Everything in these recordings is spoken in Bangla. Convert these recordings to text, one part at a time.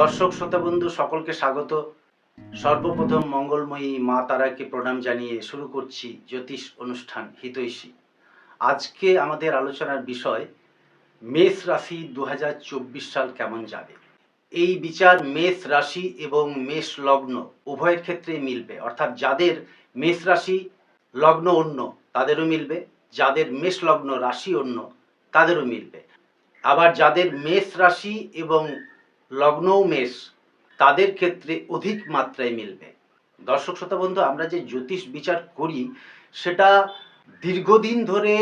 দর্শক, শ্রোতা বন্ধু, সকলকে স্বাগত। সর্বপ্রথম মঙ্গলময়ী মা তারাকে প্রণাম জানিয়ে শুরু করছি জ্যোতিষ অনুষ্ঠান হিতৈষী। আজকে আমাদের আলোচনার বিষয়, মেষ রাশি দু হাজার চব্বিশ সাল কেমন যাবে? এই বিচার মেষ রাশি এবং মেষ লগ্ন উভয়ের ক্ষেত্রে মিলবে। অর্থাৎ যাদের মেষ রাশি লগ্ন অন্য, তাদেরও মিলবে। যাদের মেষ লগ্ন রাশি অন্য, তাদেরও মিলবে। আবার যাদের মেষ রাশি এবং লগ্নও মেষ তাদের ক্ষেত্রে অধিক মাত্রায় মিলবে। দর্শক শ্রোতা বন্ধু, আমরা যে জ্যোতিষ বিচার করি, সেটা দীর্ঘদিন ধরে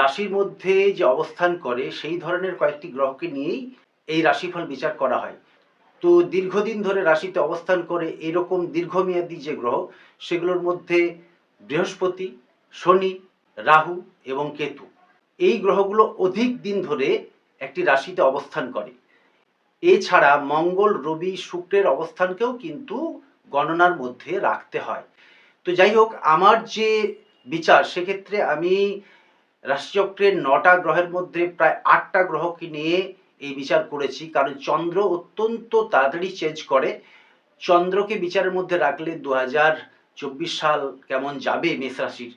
রাশির মধ্যে যে অবস্থান করে, সেই ধরনের কয়েকটি গ্রহকে নিয়েই এই রাশিফল বিচার করা হয়। তো দীর্ঘদিন ধরে রাশিতে অবস্থান করে এরকম দীর্ঘমেয়াদী যে গ্রহ, সেগুলোর মধ্যে বৃহস্পতি, শনি, রাহু এবং কেতু, এই গ্রহগুলো অধিক দিন ধরে একটি রাশিতে অবস্থান করে। এছাড়া মঙ্গল, রবি, শুক্রের অবস্থানকেও কিন্তু গণনার মধ্যে রাখতে হয়। তো যাই হোক, আমার যে বিচার, সেক্ষেত্রে আমি রাশিচক্রের নটা গ্রহের মধ্যে প্রায় আটটা গ্রহকে নিয়ে এই বিচার করেছি। কারণ চন্দ্র অত্যন্ত তাড়াতাড়ি চেঞ্জ করে। চন্দ্রকে বিচারের মধ্যে রাখলে দু চব্বিশ সাল কেমন যাবে মেষ রাশির,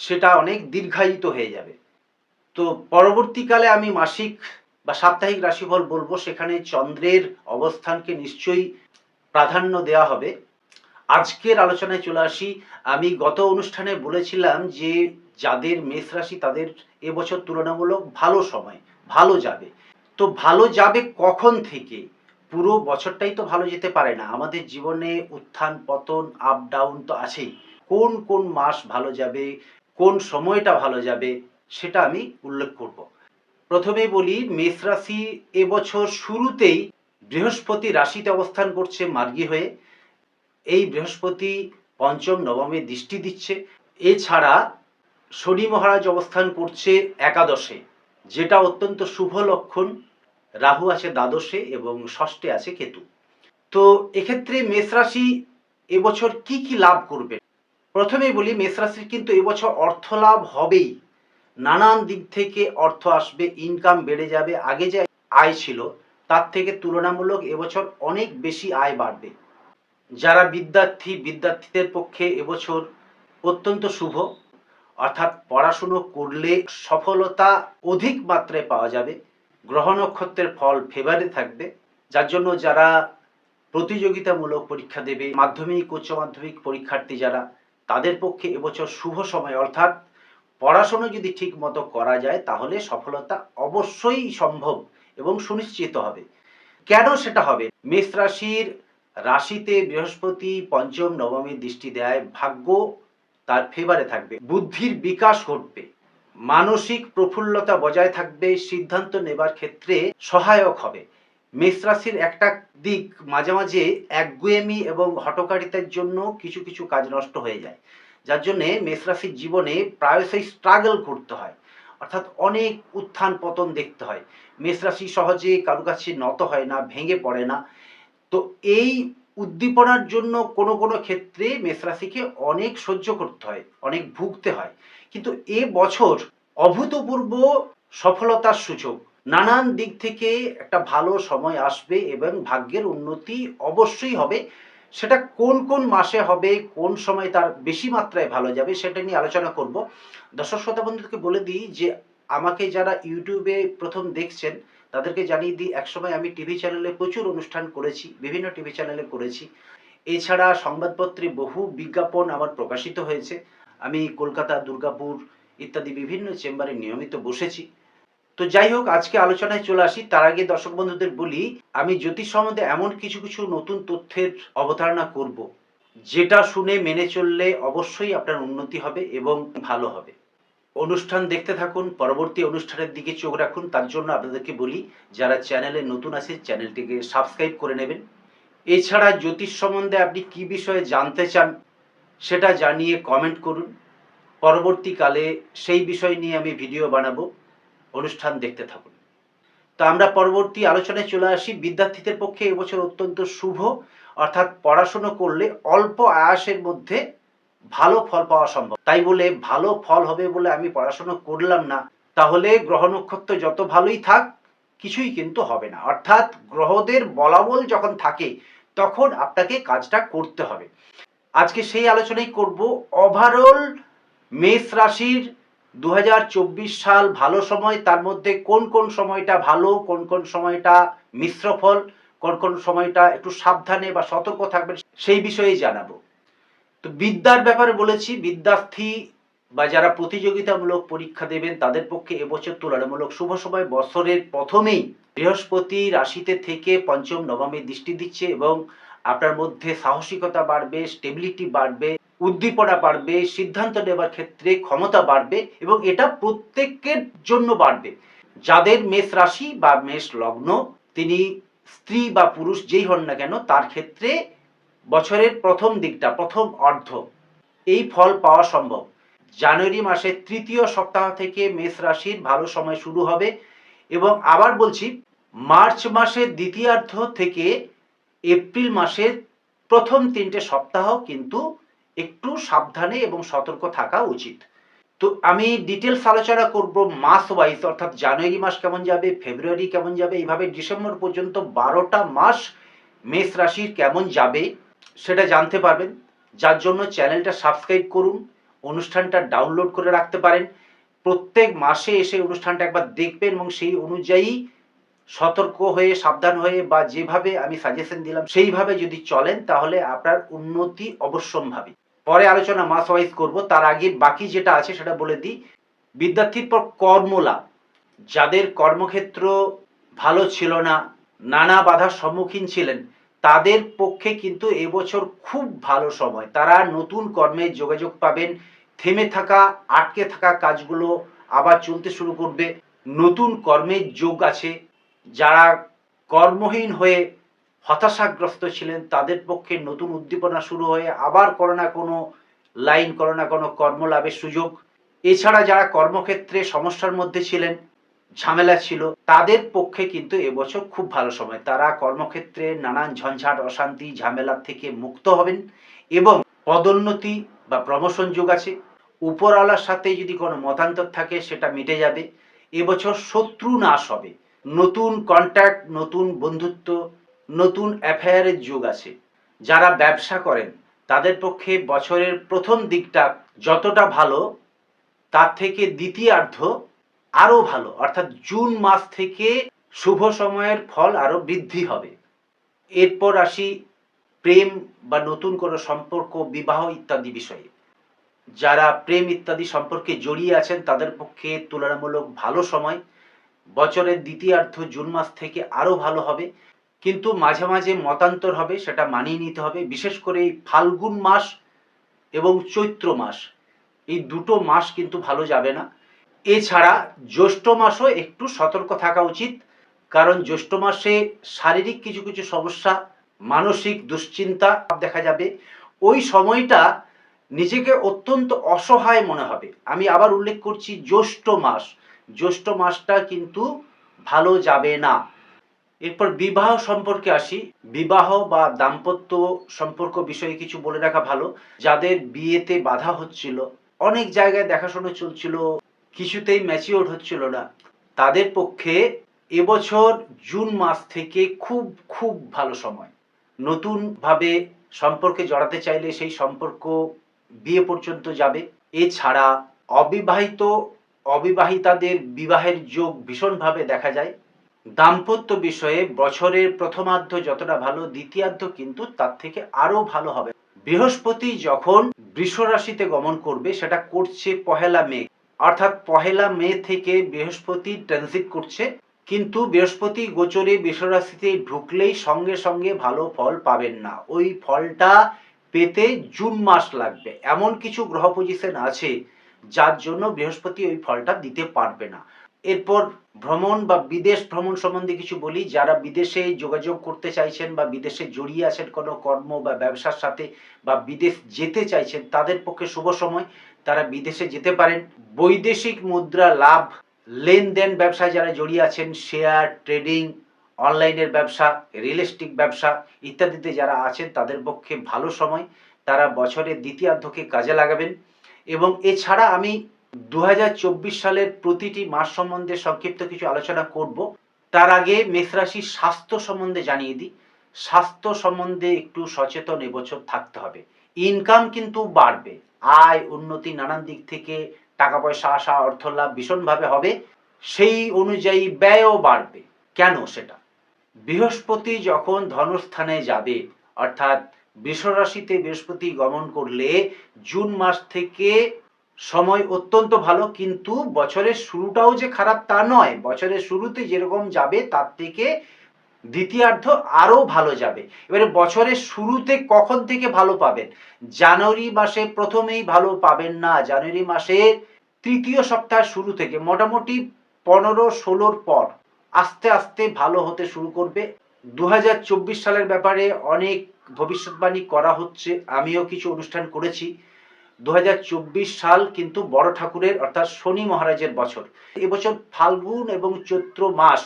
সেটা অনেক দীর্ঘায়িত হয়ে যাবে। তো পরবর্তীকালে আমি মাসিক বা সাপ্তাহিক রাশিফল বলব, সেখানে চন্দ্রের অবস্থানকে নিশ্চয়ই প্রাধান্য দেওয়া হবে। আজকের আলোচনায় চলে আসি। আমি গত অনুষ্ঠানে বলেছিলাম যে যাদের মেষ রাশি, তাদের এবছর তুলনামূলক ভালো সময়, ভালো যাবে। তো ভালো যাবে কখন থেকে? পুরো বছরটাই তো ভালো যেতে পারে না। আমাদের জীবনে উত্থান, পতন আপ ডাউন তো আছেই। কোন কোন মাস ভালো যাবে? কোন সময়টা ভালো যাবে? সেটা আমি উল্লেখ করব। প্রথমে বলি, মেষ রাশি এবছর শুরুতেই বৃহস্পতি রাশিতে অবস্থান করছে মার্গী হয়ে। এই বৃহস্পতি পঞ্চম, নবমে দৃষ্টি দিচ্ছে। এছাড়া শনি মহারাজ অবস্থান করছে একাদশে, যেটা অত্যন্ত শুভ লক্ষণ। রাহু আছে দ্বাদশে এবং ষষ্ঠে আছে কেতু। তো এক্ষেত্রে মেষ রাশি এবছর কি কি লাভ করবে? প্রথমেই বলি, মেষ রাশির কিন্তু এবছর অর্থ লাভ হবেই। নানান দিক থেকে অর্থ আসবে ইনকাম বেড়ে যাবে, আগে যে আয় ছিল, তার থেকে তুলনামূলক এবছর অনেক বেশি আয় বাড়বে। যারা বিদ্যার্থী, বিদ্যার্থীদের পক্ষে এবছর অত্যন্ত শুভ। অর্থাৎ পড়াশুনো করলে সফলতা অধিক মাত্রায় পাওয়া যাবে, গ্রহ নক্ষত্রের ফল ফেভারে থাকবে। যার জন্য যারা প্রতিযোগিতামূলক পরীক্ষা দেবে, মাধ্যমিক উচ্চ মাধ্যমিক পরীক্ষার্থী যারা, তাদের পক্ষে এবছর শুভ সময়। অর্থাৎ পড়াশোনা যদি ঠিক মতো করা যায়, তাহলে সফলতা অবশ্যই সম্ভব এবং সুনিশ্চিত হবে। কেন সেটা হবে? মেষ রাশির রাশিতে বৃহস্পতি পঞ্চম, নবমী দৃষ্টি দেয়, ভাগ্য তার ফেভারে থাকবে, বুদ্ধির বিকাশ ঘটবে, মানসিক প্রফুল্লতা বজায় থাকবে, সিদ্ধান্ত নেবার ক্ষেত্রে সহায়ক হবে। মেষ রাশির একটা দিক মাঝে মাঝে একগুয়েমি এবং হটকারিতার জন্য কিছু কিছু কাজ নষ্ট হয়ে যায়। যার জন্যে মেষ রাশির জীবনে প্রায়শই স্ট্রাগল করতে হয়। অর্থাৎ অনেক উত্থান পতন দেখতে হয়। মেষ রাশি সহজে কারও কাছে নত হয় না, ভেঙে পড়ে না। তো এই উদ্দীপনার জন্য কোনো কোনো ক্ষেত্রে মেষ রাশিকে অনেক সহ্য করতে হয়, অনেক ভুগতে হয়। কিন্তু এ বছর অভূতপূর্ব সফলতার সুযোগ। নানান দিক থেকে একটা ভালো সময় আসবে এবং ভাগ্যের উন্নতি অবশ্যই হবে। সেটা কোন কোন মাসে হবে, কোন সময় তার বেশি মাত্রায় ভালো যাবে সেটা নিয়ে আলোচনা করব। দর্শক শ্রোতা বন্ধুদেরকে বলে দিই যে, আমাকে যারা ইউটিউবে প্রথম দেখছেন, তাদেরকে জানিয়ে দিই, একসময় আমি টিভি চ্যানেলে প্রচুর অনুষ্ঠান করেছি, বিভিন্ন টিভি চ্যানেলে করেছি। এছাড়া সংবাদপত্রে বহু বিজ্ঞাপন আমার প্রকাশিত হয়েছে। আমি কলকাতা, দুর্গাপুর ইত্যাদি বিভিন্ন চেম্বারে নিয়মিত বসেছি। তো যাই হোক, আজকে আলোচনায় চলে আসি। তার আগে দর্শক বন্ধুদের বলি, আমি জ্যোতিষ সম্বন্ধে এমন কিছু কিছু নতুন তথ্যের অবতারণা করব, যেটা শুনে মেনে চললে অবশ্যই আপনার উন্নতি হবে এবং ভালো হবে। অনুষ্ঠান দেখতে থাকুন, পরবর্তী অনুষ্ঠানের দিকে চোখ রাখুন। তার জন্য আপনাদেরকে বলি, যারা চ্যানেলে নতুন আছে, চ্যানেলটিকে সাবস্ক্রাইব করে নেবেন। এছাড়া জ্যোতিষ সম্বন্ধে আপনি কি বিষয়ে জানতে চান, সেটা জানিয়ে কমেন্ট করুন। পরবর্তীকালে সেই বিষয় নিয়ে আমি ভিডিও বানাবো। অনুষ্ঠান দেখতে থাকুন। তো আমরা পরবর্তী আলোচনায় চলে আসি। বিদ্যার্থীদের পক্ষে এবছর অত্যন্ত শুভ, অর্থাৎ পড়াশুনো করলে অল্প আয়াসের মধ্যে ভালো ফল পাওয়া সম্ভব। তাই বলে ভালো ফল হবে বলে আমি পড়াশোনা করলাম না, তাহলে গ্রহ নক্ষত্র যত ভালোই থাক, কিছুই কিন্তু হবে না। অর্থাৎ গ্রহদের বলাবল যখন থাকে, তখন আপনাকে কাজটা করতে হবে। আজকে সেই আলোচনাই করব। ওভারঅল মেষ রাশির দু হাজার চব্বিশ সাল ভালো সময়, তার মধ্যে কোন কোন সময়টা ভালো, কোন কোন সময়টা মিশ্র ফল কোন কোন সময়টা একটু সাবধানে বা সতর্ক থাকবেন সেই বিষয়ে জানাব। তো বিদ্যার ব্যাপারে বলেছি, বিদ্যার্থী বা যারা প্রতিযোগিতামূলক পরীক্ষা দেবেন, তাদের পক্ষে এবছর তুলনামূলক শুভ সময়। বছরের প্রথমেই বৃহস্পতি রাশিতে থেকে পঞ্চম, নবমে দৃষ্টি দিচ্ছে এবং আপনার মধ্যে সাহসিকতা বাড়বে স্টেবিলিটি বাড়বে উদ্দীপনা বাড়বে, সিদ্ধান্ত নেবার ক্ষেত্রে ক্ষমতা বাড়বে এবং এটা প্রত্যেকের জন্য বাড়বে। যাদের মেষ রাশি বা মেষ লগ্ন, তিনি স্ত্রী বা পুরুষ যেই হন না কেন, তার ক্ষেত্রে বছরের প্রথম দিকটা, প্রথম অর্ধ, এই ফল পাওয়া সম্ভব। জানুয়ারি মাসের তৃতীয় সপ্তাহ থেকে মেষ রাশির ভালো সময় শুরু হবে এবং আবার বলছি, মার্চ মাসের দ্বিতীয়ার্ধ থেকে এপ্রিল মাসের প্রথম তিনটে সপ্তাহ কিন্তু একটু সাবধানে এবং সতর্ক থাকা উচিত। তো আমি ডিটেলস আলোচনা করব মাস ওয়াইজ অর্থাৎ জানুয়ারি মাস কেমন যাবে, ফেব্রুয়ারি কেমন যাবে, এইভাবে ডিসেম্বর পর্যন্ত বারোটা মাস মেষ রাশির কেমন যাবে সেটা জানতে পারবেন। যার জন্য চ্যানেলটা সাবস্ক্রাইব করুন, অনুষ্ঠানটা ডাউনলোড করে রাখতে পারেন। প্রত্যেক মাসে এসে অনুষ্ঠানটা একবার দেখবেন এবং সেই অনুযায়ী সতর্ক হয়ে, সাবধান হয়ে বা যেভাবে আমি সাজেশন দিলাম, সেইভাবে যদি চলেন তাহলে আপনার উন্নতি অবশ্যম্ভাবী। পরে আলোচনা মাস ওয়াইজ করব, তার আগে বাকি যেটা আছে সেটা বলে দিই। বিদ্যার্থীর পর কর্মলাভ যাদের কর্মক্ষেত্র ভালো ছিল না, নানা বাধার সম্মুখীন ছিলেন, তাদের পক্ষে কিন্তু এবছর খুব ভালো সময়। তারা নতুন কর্মে যোগাযোগ পাবেন, থেমে থাকা, আটকে থাকা কাজগুলো আবার চলতে শুরু করবে। নতুন কর্মের যোগ আছে। যারা কর্মহীন হয়ে হতাশাগ্রস্ত ছিলেন, তাদের পক্ষে নতুন উদ্দীপনা শুরু হয়ে আবার কোনো না কোনো লাইন কোনো না কোনো কর্মলাভের সুযোগ। এছাড়া যারা কর্মক্ষেত্রে সমস্যার মধ্যে ছিলেন, ঝামেলা ছিল, তাদের পক্ষে কিন্তু এবছর খুব ভালো সময়। তারা কর্মক্ষেত্রে নানান ঝঞ্ঝাট, অশান্তি, ঝামেলা থেকে মুক্ত হবেন এবং পদোন্নতি বা প্রমোশন যোগ আছে। উপরওয়ালার সাথে যদি কোনো মতান্তর থাকে, সেটা মিটে যাবে। এবছর শত্রু নাশ হবে। নতুন কন্ট্যাক্ট নতুন বন্ধুত্ব নতুন অ্যাফেয়ারের যুগ আছে। যারা ব্যবসা করেন, তাদের পক্ষে বছরের প্রথম দিকটা যতটা ভালো, তার থেকে দ্বিতীয়ার্ধ আরও ভালো। অর্থাৎ জুন মাস থেকে শুভ সময়ের ফল আরও বৃদ্ধি হবে। এরপর আসি প্রেম বা নতুন কোনো সম্পর্ক, বিবাহ ইত্যাদি বিষয়ে। যারা প্রেম ইত্যাদি সম্পর্কে জড়িয়ে আছেন, তাদের পক্ষে তুলনামূলক ভালো সময়। বছরের দ্বিতীয়ার্ধ জুন মাস থেকে আরও ভালো হবে। কিন্তু মাঝে মাঝে মতান্তর হবে, সেটা মানিয়ে নিতে হবে। বিশেষ করে এই ফাল্গুন মাস এবং চৈত্র মাস, এই দুটো মাস কিন্তু ভালো যাবে না। এছাড়া জ্যৈষ্ঠ মাসও একটু সতর্ক থাকা উচিত, কারণ জ্যৈষ্ঠ মাসে শারীরিক কিছু কিছু সমস্যা, মানসিক দুশ্চিন্তা দেখা যাবে। ওই সময়টা নিজেকে অত্যন্ত অসহায় মনে হবে। আমি আবার উল্লেখ করছি জ্যৈষ্ঠ মাস। জ্যৈষ্ঠ মাসটা কিন্তু ভালো যাবে না। এরপর বিবাহ সম্পর্কে আসি। বিবাহ বা দাম্পত্য সম্পর্ক বিষয়ে কিছু বলে রাখা ভালো। যাদের বিয়েতে বাধা হচ্ছিল, অনেক জায়গায় দেখাশোনা চলছিল, কিছুতেই ম্যাচিওর হচ্ছিল না। তাদের পক্ষে এবছর জুন মাস থেকে খুব খুব ভালো সময়। নতুনভাবে সম্পর্কে জড়াতে চাইলে সেই সম্পর্ক বিয়ে পর্যন্ত যাবে। এছাড়া অবিবাহিত, অবিবাহিতাদের বিবাহের যোগ ভীষণভাবে দেখা যায়। দাম্পত্য বিষয়ে বছরের প্রথমার্ধ যতটা ভালো, দ্বিতীয়ার্ধ কিন্তু তার থেকে আরও ভালো হবে। বৃহস্পতি যখন বৃষ রাশিতে গমন করবে, সেটা করছে পহেলা মে। অর্থাৎ পহেলা মে থেকে বৃহস্পতি ট্রানজিট করছে। কিন্তু বৃহস্পতি গোচরে বৃষ রাশিতে ঢুকলেই সঙ্গে সঙ্গে ভালো ফল পাবেন না। ওই ফলটা পেতে জুন মাস লাগবে। এমন কিছু গ্রহ পজিশন আছে, যার জন্য বৃহস্পতি ওই ফলটা দিতে পারবে না। এরপর ভ্রমণ বা বিদেশ ভ্রমণ সম্বন্ধে কিছু বলি। যারা বিদেশে যোগাযোগ করতে চাইছেন বা বিদেশে জড়িয়ে আছেন কোনো কর্ম বা ব্যবসার সাথে বা বিদেশ যেতে চাইছেন, তাদের পক্ষে শুভ সময়। তারা বিদেশে যেতে পারেন। বৈদেশিক মুদ্রা লাভ, লেনদেন ব্যবসায় যারা জড়িয়ে আছেন, শেয়ার, ট্রেডিং, অনলাইনের ব্যবসা, রিয়েল এস্টেট ব্যবসা ইত্যাদিতে যারা আছেন, তাদের পক্ষে ভালো সময়। তারা বছরের দ্বিতীয়ার্ধকে কাজে লাগাবেন। এবং এছাড়া আমি দু হাজার চব্বিশ সালের প্রতিটি মাস সম্বন্ধে সংক্ষিপ্ত কিছু আলোচনা করব। তার আগে মেষ রাশির স্বাস্থ্য সম্বন্ধে জানিয়ে দিই। স্বাস্থ্য সম্বন্ধে একটু সচেতন এবছর থাকতে হবে। ইনকাম কিন্তু বাড়বে। আয়, উন্নতি নানান দিক থেকে টাকা পয়সা আসা অর্থ লাভ ভীষণভাবে হবে। সেই অনুযায়ী ব্যয়ও বাড়বে। কেন সেটা? বৃহস্পতি যখন ধনস্থানে যাবে, অর্থাৎ বৃষরাশিতে বৃহস্পতি গমন করলে জুন মাস থেকে সময় অত্যন্ত ভালো, কিন্তু বছরের শুরুটাও যে খারাপ তা নয়। বছরের শুরুতে যেরকম যাবে, তার থেকে দ্বিতীয়ার্ধ আরও ভালো যাবে। এবারে বছরের শুরুতে কখন থেকে ভালো পাবেন? জানুয়ারি মাসে প্রথমেই ভালো পাবেন না। জানুয়ারি মাসের তৃতীয় সপ্তাহ শুরু থেকে মোটামুটি পনেরো, ষোলোর পর আস্তে আস্তে ভালো হতে শুরু করবে। দু হাজার চব্বিশ সালের ব্যাপারে অনেক ভবিষ্যৎবাণী করা হচ্ছে। আমিও কিছু অনুষ্ঠান করেছি। দু হাজার চব্বিশ সাল কিন্তু বড় ঠাকুরের, অর্থাৎ শনি মহারাজের বছর। এবছর ফাল্গুন এবং চৈত্র মাস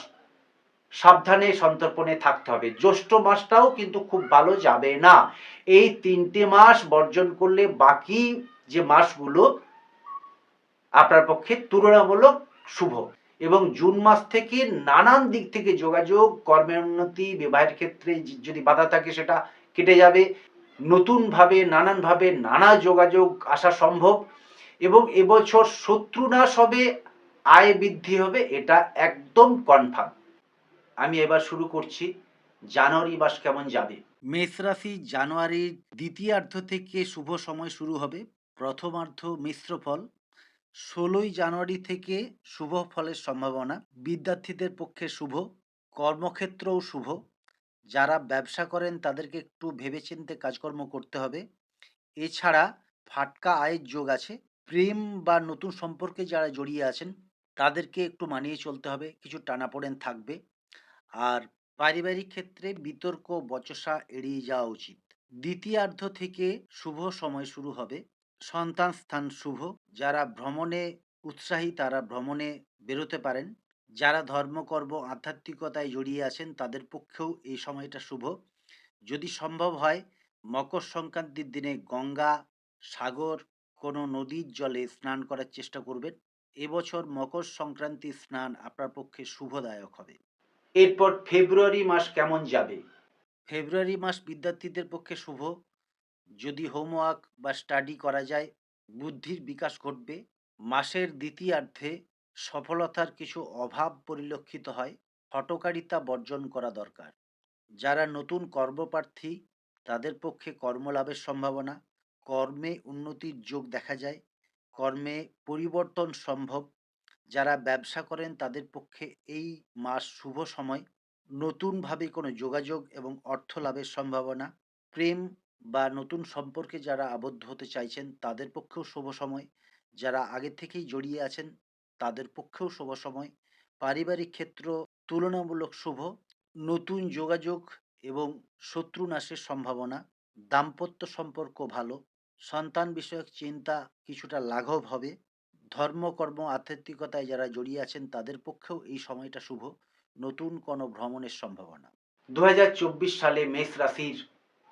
সাবধানে, সন্তর্পণে থাকতে হবে। জ্যৈষ্ঠ মাসটাও কিন্তু খুব ভালো যাবে না। এই তিনটে মাস বর্জন করলে বাকি যে মাসগুলো আপনার পক্ষে তুলনামূলক শুভ। এবং জুন মাস থেকে নানান দিক থেকে যোগাযোগ, কর্মের উন্নতি, বিবাহের ক্ষেত্রে যদি বাধা থাকে সেটা কেটে যাবে। নতুনভাবে, নানানভাবে নানা যোগাযোগ আসা সম্ভব এবং এবছর শত্রু নাশ হবে আয় বৃদ্ধি হবে, এটা একদম কনফার্ম আমি এবার শুরু করছি, জানুয়ারি মাস কেমন যাবে? মেষ রাশি জানুয়ারির দ্বিতীয়ার্ধ থেকে শুভ সময় শুরু হবে, প্রথমার্ধ মিশ্র ফল, ষোলোই জানুয়ারি থেকে শুভ ফলের সম্ভাবনা, বিদ্যার্থীদের পক্ষে শুভ, কর্মক্ষেত্রও শুভ যারা ব্যবসা করেন, তাদেরকে একটু ভেবেচিন্তে কাজকর্ম করতে হবে। এছাড়া ফাটকা আয়ের যোগ আছে। প্রেম বা নতুন সম্পর্কে যারা জড়িয়ে আছেন, তাদেরকে একটু মানিয়ে চলতে হবে। কিছু টানাপোড়েন থাকবে। আর পারিবারিক ক্ষেত্রে বিতর্ক, বচসা এড়িয়ে যাওয়া উচিত। দ্বিতীয়ার্ধ থেকে শুভ সময় শুরু হবে। সন্তান স্থান শুভ। যারা ভ্রমণে উৎসাহী, তারা ভ্রমণে বেরোতে পারেন। যারা ধর্মকর্ম আধ্যাত্মিকতায় জড়িয়ে আছেন তাদের পক্ষেও এই সময়টা শুভ। যদি সম্ভব হয় মকর সংক্রান্তির দিনে গঙ্গা সাগর কোনো নদীর জলে স্নান করার চেষ্টা করবেন। এবছর মকর সংক্রান্তি স্নান আপনার পক্ষে শুভদায়ক হবে। এরপর ফেব্রুয়ারি মাস কেমন যাবে? ফেব্রুয়ারি মাস বিদ্যার্থীদের পক্ষে শুভ। যদি হোমওয়ার্ক বা স্টাডি করা যায় বুদ্ধির বিকাশ ঘটবে। মাসের দ্বিতীয়ার্ধে সফলতার কিছু অভাব পরিলক্ষিত হয়, হটকারিতা বর্জন করা দরকার। যারা নতুন কর্মপ্রার্থী, তাদের পক্ষে কর্মলাভের সম্ভাবনা, কর্মে উন্নতির যোগ দেখা যায়, কর্মে পরিবর্তন সম্ভব। যারা ব্যবসা করেন, তাদের পক্ষে এই মাস শুভ সময়, নতুনভাবে কোনো যোগাযোগ এবং অর্থ লাভের সম্ভাবনা, প্রেম বা নতুন সম্পর্কে যারা আবদ্ধ হতে চাইছেন, তাদের পক্ষেও শুভ সময়। যারা আগে থেকেই জড়িয়ে আছেন তাদের পক্ষেও শুভ সময়। পারিবারিক ক্ষেত্র তুলনামূলক শুভ। নতুন যোগাযোগ এবং শত্রু নাশের সম্ভাবনা। দাম্পত্য সম্পর্ক ভালো। সন্তান বিষয়ক চিন্তা কিছুটা লাঘব হবে। ধর্মকর্ম আধ্যাত্মিকতায় যারা জড়িয়ে আছেন তাদের পক্ষেও এই সময়টা শুভ। নতুন কোনো ভ্রমণের সম্ভাবনা। দু হাজার চব্বিশ সালে মেষ রাশির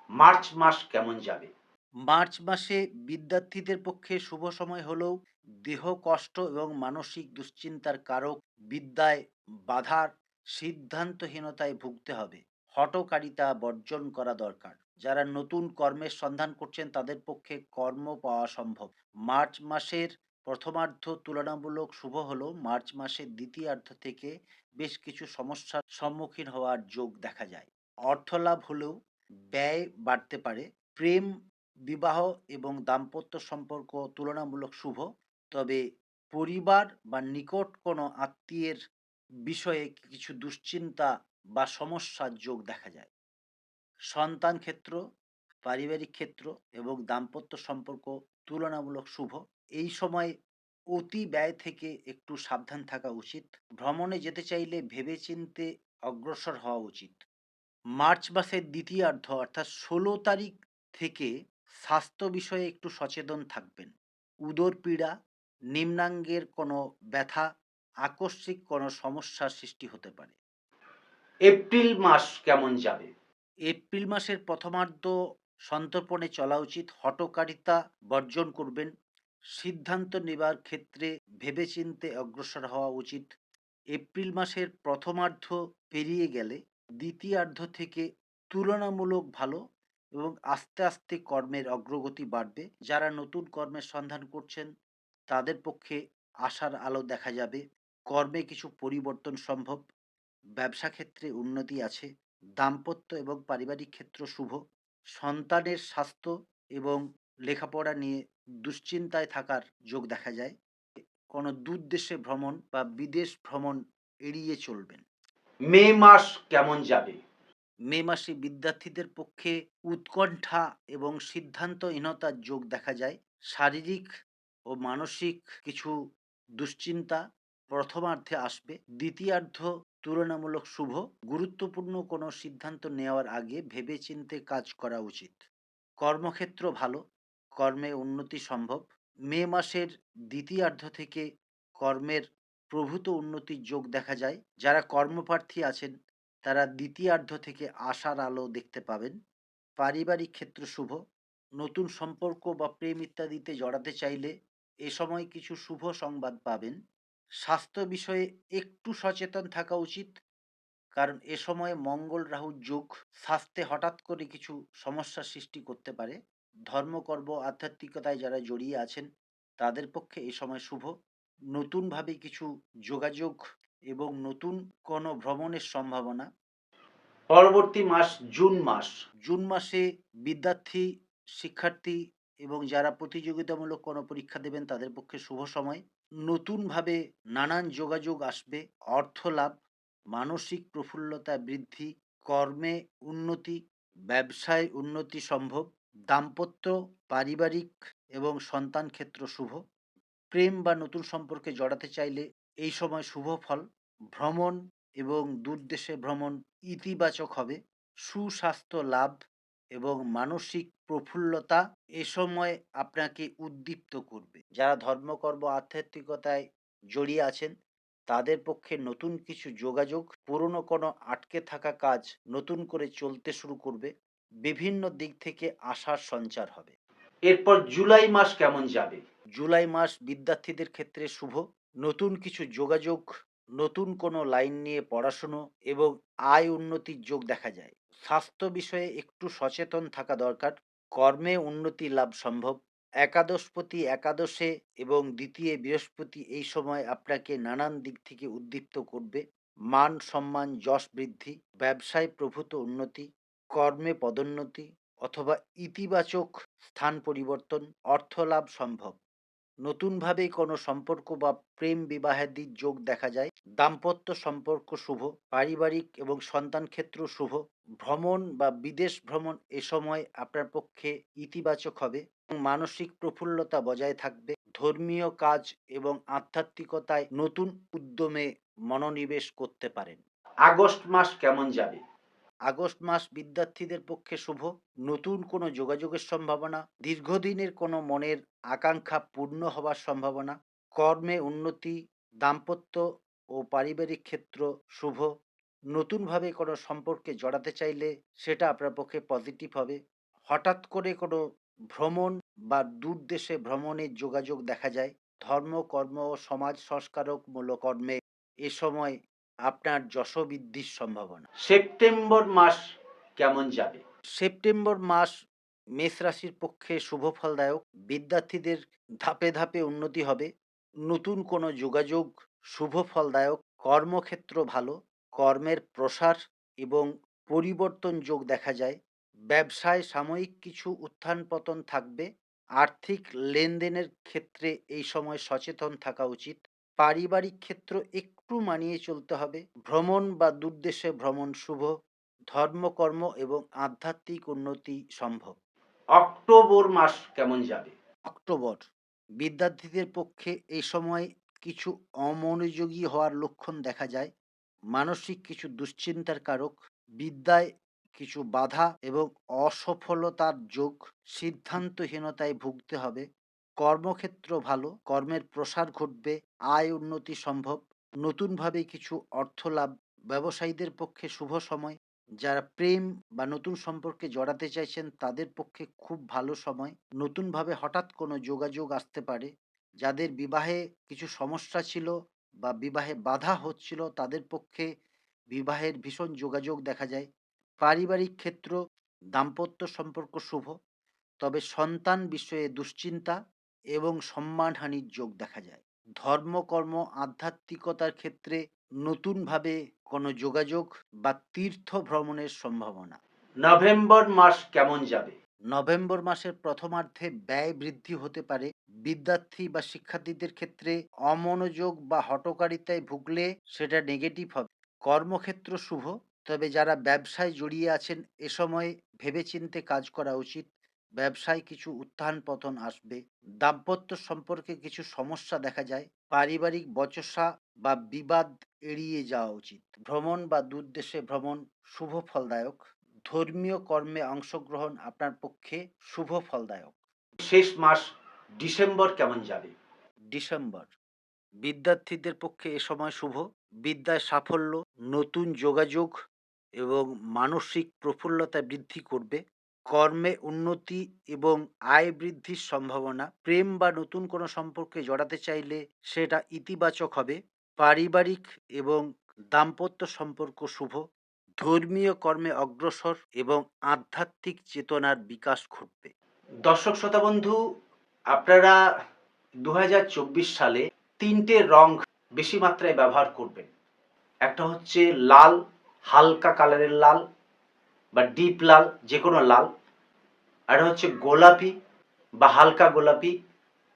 মার্চ মাস কেমন যাবে? মার্চ মাসে বিদ্যার্থীদের পক্ষে শুভ সময় হলেও দেহ কষ্ট এবং মানসিক দুশ্চিন্তার কারক বিদ্যায় বাধার সিদ্ধান্তহীনতায় ভুগতে হবে। হটকারিতা বর্জন করা দরকার। যারা নতুন কর্মের সন্ধান করছেন, তাদের পক্ষে কর্ম পাওয়া সম্ভব। মার্চ মাসের প্রথমার্ধ তুলনামূলক শুভ হলেও মার্চ মাসের দ্বিতীয়ার্ধ থেকে বেশ কিছু সমস্যার সম্মুখীন হওয়ার যোগ দেখা যায়। অর্থলাভ হলেও ব্যয় বাড়তে পারে। প্রেম, বিবাহ এবং দাম্পত্য সম্পর্ক তুলনামূলক শুভ। তবে পরিবার বা নিকট কোনো আত্মীয়ের বিষয়ে কিছু দুশ্চিন্তা বা সমস্যার যোগ দেখা যায়? সন্তান ক্ষেত্র, পারিবারিক ক্ষেত্র এবং দাম্পত্য সম্পর্ক তুলনামূলক শুভ, এই সময় অতি ব্যয় থেকে একটু সাবধান থাকা উচিত। ভ্রমণে যেতে চাইলে ভেবেচিন্তে অগ্রসর হওয়া উচিত। মার্চ মাসের দ্বিতীয়ার্ধ অর্থাৎ ষোলো তারিখ থেকে স্বাস্থ্য বিষয়ে একটু সচেতন থাকবেন। উদর পীড়া নিম্নাঙ্গের কোনো ব্যথা আকস্মিক কোনো সমস্যার সৃষ্টি হতে পারে। এপ্রিল মাস কেমন যাবে? এপ্রিল মাসের প্রথমার্ধ সন্তর্পণে চলা উচিত। হটকারিতা বর্জন করবেন। সিদ্ধান্ত নেবার ক্ষেত্রে ভেবেচিন্তে অগ্রসর হওয়া উচিত। এপ্রিল মাসের প্রথমার্ধ পেরিয়ে গেলে দ্বিতীয়ার্ধ থেকে তুলনামূলক ভালো এবং আস্তে আস্তে কর্মের অগ্রগতি বাড়বে। যারা নতুন কর্মের সন্ধান করছেন তাদের পক্ষে আশার আলো দেখা যাবে। কর্মে কিছু পরিবর্তন সম্ভব। ব্যবসা ক্ষেত্রে উন্নতি আছে। দাম্পত্য এবং পারিবারিক ক্ষেত্র শুভ। সন্তানের স্বাস্থ্য এবং লেখাপড়া নিয়ে দুশ্চিন্তায় থাকার যোগ দেখা যায়। কোনো দূর দেশে ভ্রমণ বা বিদেশ ভ্রমণ এড়িয়ে চলবেন। মে মাস কেমন যাবে? মে মাসে বিদ্যার্থীদের পক্ষে উৎকণ্ঠা এবং সিদ্ধান্তহীনতার যোগ দেখা যায়। শারীরিক ও মানসিক কিছু দুশ্চিন্তা প্রথমার্ধে আসবে। দ্বিতীয়ার্ধ তুলনামূলক শুভ। গুরুত্বপূর্ণ কোনো সিদ্ধান্ত নেওয়ার আগে ভেবেচিন্তে কাজ করা উচিত। কর্মক্ষেত্র ভালো, কর্মে উন্নতি সম্ভব। মে মাসের দ্বিতীয়ার্ধ থেকে কর্মের প্রভূত উন্নতির যোগ দেখা যায়। যারা কর্মপ্রার্থী আছেন, তারা দ্বিতীয়ার্ধ থেকে আশার আলো দেখতে পাবেন। পারিবারিক ক্ষেত্র শুভ। নতুন সম্পর্ক বা প্রেম ইত্যাদিতে জড়াতে চাইলে এ সময় কিছু শুভ সংবাদ পাবেন। স্বাস্থ্য বিষয়ে একটু সচেতন থাকা উচিত, কারণ এ সময় মঙ্গল রাহুর যোগ স্বাস্থ্যে হঠাৎ করে কিছু সমস্যার সৃষ্টি করতে পারে। ধর্মকর্ম, আধ্যাত্মিকতায় যারা জড়িয়ে আছেন, তাদের পক্ষে এ সময় শুভ। নতুনভাবে কিছু যোগাযোগ এবং নতুন কোনো ভ্রমণের সম্ভাবনা। পরবর্তী মাস জুন মাস। জুন মাসে বিদ্যার্থী, শিক্ষার্থী এবং যারা প্রতিযোগিতামূলক কোনো পরীক্ষা দেবেন, তাদের পক্ষে শুভ সময়। নতুনভাবে নানান যোগাযোগ আসবে অর্থ লাভ মানসিক প্রফুল্লতা বৃদ্ধি, কর্মে উন্নতি, ব্যবসায় উন্নতি সম্ভব, দাম্পত্য, পারিবারিক এবং সন্তান ক্ষেত্র শুভ। প্রেম বা নতুন সম্পর্কে জড়াতে চাইলে এই সময় শুভ ফল। ভ্রমণ এবং দূরদেশে ভ্রমণ ইতিবাচক হবে। সুস্বাস্থ্য লাভ এবং মানসিক প্রফুল্লতা এ সময় আপনাকে উদ্দীপ্ত করবে। যারা ধর্মকর্ম আধ্যাত্মিকতায় জড়িয়ে আছেন তাদের পক্ষে নতুন কিছু যোগাযোগ পুরনো কোনো আটকে থাকা কাজ নতুন করে চলতে শুরু করবে। বিভিন্ন দিক থেকে আশার সঞ্চার হবে। এরপর জুলাই মাস কেমন যাবে? জুলাই মাস বিদ্যার্থীদের ক্ষেত্রে শুভ। নতুন কিছু যোগাযোগ নতুন কোনো লাইন নিয়ে পড়াশুনো এবং আয় উন্নতির যোগ দেখা যায়। স্বাস্থ্য বিষয়ে একটু সচেতন থাকা দরকার। কর্মে উন্নতি লাভ সম্ভব। একাদশপতি একাদশে এবং দ্বিতীয় বৃহস্পতি এই সময় আপনাকে নানান দিক থেকে উদ্দীপ্ত করবে। মান সম্মান যশ বৃদ্ধি, ব্যবসায় প্রভূত উন্নতি, কর্মে পদোন্নতি অথবা ইতিবাচক স্থান পরিবর্তন অর্থ লাভ সম্ভব। নতুনভাবে কোনো সম্পর্ক বা প্রেম বিবাহাদির যোগ দেখা যায়। দাম্পত্য সম্পর্ক শুভ, পারিবারিক এবং সন্তান ক্ষেত্র শুভ, ভ্রমণ বা বিদেশ ভ্রমণ এ সময় আপনার পক্ষে ইতিবাচক হবে এবং মানসিক প্রফুল্লতা বজায় থাকবে। ধর্মীয় কাজ এবং আধ্যাত্মিকতায় নতুন উদ্যমে মনোনিবেশ করতে পারেন। আগস্ট মাস কেমন যাবে? আগস্ট মাস বিদ্যার্থীদের পক্ষে শুভ। নতুন কোনো যোগাযোগের সম্ভাবনা। দীর্ঘদিনের কোনো মনের আকাঙ্ক্ষা পূর্ণ হবার সম্ভাবনা। কর্মে উন্নতি, দাম্পত্য ও পারিবারিক ক্ষেত্র শুভ। নতুনভাবে কোনো সম্পর্কে জড়াতে চাইলে সেটা আপনার পক্ষে পজিটিভ হবে। হঠাৎ করে কোনো ভ্রমণ বা দূর দেশে ভ্রমণের যোগাযোগ দেখা যায়। ধর্ম, কর্ম ও সমাজ সংস্কারকমূলক কর্মে এ সময় আপনার যশবৃদ্ধির সম্ভাবনা। সেপ্টেম্বর মাস কেমন যাবে? সেপ্টেম্বর মাস মেষ রাশির পক্ষে শুভ ফলদায়ক বিদ্যার্থীদের ধাপে ধাপে উন্নতি হবে। নতুন কোনো যোগাযোগ শুভ ফলদায়ক কর্মক্ষেত্র ভালো। কর্মের প্রসার এবং পরিবর্তন যোগ দেখা যায়। ব্যবসায় সাময়িক কিছু উত্থান পতন থাকবে। আর্থিক লেনদেনের ক্ষেত্রে এই সময় সচেতন থাকা উচিত। পারিবারিক ক্ষেত্র একটু মানিয়ে চলতে হবে। ভ্রমণ বা দূরদেশে ভ্রমণ শুভ ধর্মকর্ম এবং আধ্যাত্মিক উন্নতি সম্ভব। অক্টোবর মাস কেমন যাবে? অক্টোবর। বিদ্যার্থীদের পক্ষে এই সময় কিছু অমনোযোগী হওয়ার লক্ষণ দেখা যায়। মানসিক কিছু দুশ্চিন্তার কারক বিদ্যায় কিছু বাধা এবং অসফলতার যোগ সিদ্ধান্তহীনতায় ভুগতে হবে। কর্মক্ষেত্র ভালো, কর্মের প্রসার ঘটবে, আয় উন্নতি সম্ভব নতুনভাবে কিছু অর্থ লাভ, ব্যবসায়ীদের পক্ষে শুভ সময়, যারা প্রেম বা নতুন সম্পর্কে জড়াতে চাইছেন তাদের পক্ষে খুব ভালো সময়, নতুনভাবে হঠাৎ কোনো যোগাযোগ আসতে পারে, যাদের বিবাহে কিছু সমস্যা ছিল বা বিবাহে বাধা হচ্ছিল তাদের পক্ষে বিবাহের ভীষণ যোগাযোগ দেখা যায়, পারিবারিক ক্ষেত্র, দাম্পত্য সম্পর্ক শুভ, তবে সন্তান বিষয়ে দুশ্চিন্তা এবং সম্মানহানির যোগ দেখা যায়। ধর্মকর্ম আধ্যাত্মিকতার ক্ষেত্রে নতুনভাবে কোনো যোগাযোগ বা তীর্থ ভ্রমণের সম্ভাবনা। নভেম্বর মাস কেমন যাবে? নভেম্বর মাসের প্রথমার্ধে ব্যয় বৃদ্ধি হতে পারে। বিদ্যার্থী বা শিক্ষার্থীদের ক্ষেত্রে অমনোযোগ বা হটকারিতায় ভুগলে সেটা নেগেটিভ হবে। কর্মক্ষেত্র শুভ তবে যারা ব্যবসায় জড়িয়ে আছেন এ সময় ভেবেচিন্তে কাজ করা উচিত। ব্যবসায় কিছু উত্থান পতন আসবে দাম্পত্য সম্পর্কে কিছু সমস্যা দেখা যায় পারিবারিক বচসা বা বিবাদ এড়িয়ে যাওয়া উচিত। ভ্রমণ বা দূরদেশে ভ্রমণ শুভ ফলদায়ক ধর্মীয় কর্মে অংশগ্রহণ আপনার পক্ষে শুভ ফলদায়ক। শেষ মাস ডিসেম্বর কেমন যাবে? ডিসেম্বর। বিদ্যার্থীদের পক্ষে এ সময় শুভ বিদ্যায় সাফল্য নতুন যোগাযোগ এবং মানসিক প্রফুল্লতা বৃদ্ধি করবে। কর্মে উন্নতি এবং আয় বৃদ্ধির সম্ভাবনা, প্রেম বা নতুন কোনো সম্পর্কে জড়াতে চাইলে সেটা ইতিবাচক হবে। পারিবারিক এবং দাম্পত্য সম্পর্ক শুভ, ধর্মীয় কর্মে অগ্রসর এবং আধ্যাত্মিক চেতনার বিকাশ ঘটবে। দর্শক, শ্রোতা বন্ধু, আপনারা দু হাজার চব্বিশ সালে তিনটে রং বেশি মাত্রায় ব্যবহার করবেন। একটা হচ্ছে লাল, হালকা কালারের লাল বা ডিপ লাল যে কোনো লাল। আর হচ্ছে গোলাপি বা হালকা গোলাপি।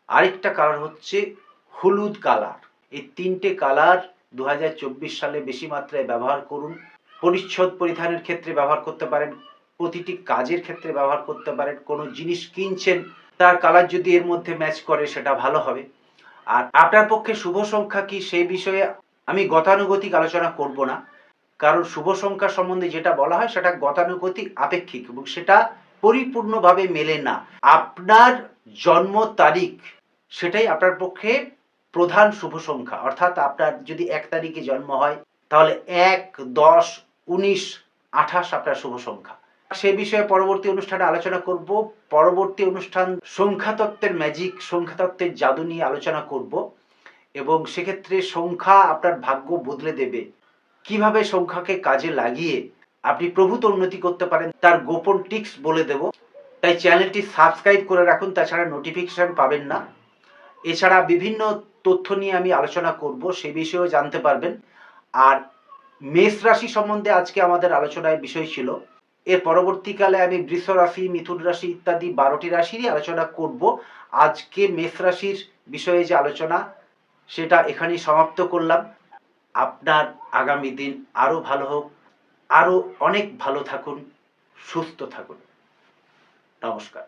আরেকটা কালার হচ্ছে হলুদ কালার। এই তিনটে কালার দু হাজার চব্বিশ সালে বেশি মাত্রায় ব্যবহার করুন। পরিচ্ছদ পরিধানের ক্ষেত্রে ব্যবহার করতে পারেন। প্রতিটি কাজের ক্ষেত্রে ব্যবহার করতে পারেন। কোনো জিনিস কিনছেন, তার কালার যদি এর মধ্যে ম্যাচ করে, সেটা ভালো হবে। আর আপনার পক্ষে শুভ সংখ্যা কি সেই বিষয়ে আমি গতানুগতিক আলোচনা করব না। কারণ শুভ সংখ্যা সম্বন্ধে যেটা বলা হয় সেটা গতানুগতিক, আপেক্ষিক এবং সেটা পরিপূর্ণভাবে মেলে না। আপনার জন্ম তারিখ সেটাই আপনার পক্ষে প্রধান শুভ সংখ্যা। অর্থাৎ আপনার যদি এক তারিখে জন্ম হয়, তাহলে এক, দশ, উনিশ, আঠাশ আপনার শুভ সংখ্যা। সে বিষয়ে পরবর্তী অনুষ্ঠানে আলোচনা করব। পরবর্তী অনুষ্ঠান সংখ্যাতত্ত্বের ম্যাজিক সংখ্যাতত্ত্বের জাদু নিয়ে আলোচনা করব এবং সেক্ষেত্রে সংখ্যা আপনার ভাগ্য বদলে দেবে। কীভাবে সংখ্যাকে কাজে লাগিয়ে আপনি প্রভূত উন্নতি করতে পারেন, তার গোপন টিক্স বলে দেব। তাই চ্যানেলটি সাবস্ক্রাইব করে রাখুন, তাছাড়া নোটিফিকেশন পাবেন না। এছাড়া বিভিন্ন তথ্য নিয়ে আমি আলোচনা করব, সে বিষয়েও জানতে পারবেন। আর মেষ রাশি সম্বন্ধে আজকে আমাদের আলোচনায় বিষয় ছিল। এর পরবর্তীকালে আমি বৃষ রাশি, মিথুন রাশি ইত্যাদি বারোটি রাশিরই আলোচনা করব। আজকে মেষ রাশির বিষয়ে যে আলোচনা, সেটা এখানেই সমাপ্ত করলাম। আপনার আগামী দিন আরও ভালো হোক আরও অনেক ভালো থাকুন সুস্থ থাকুন। নমস্কার।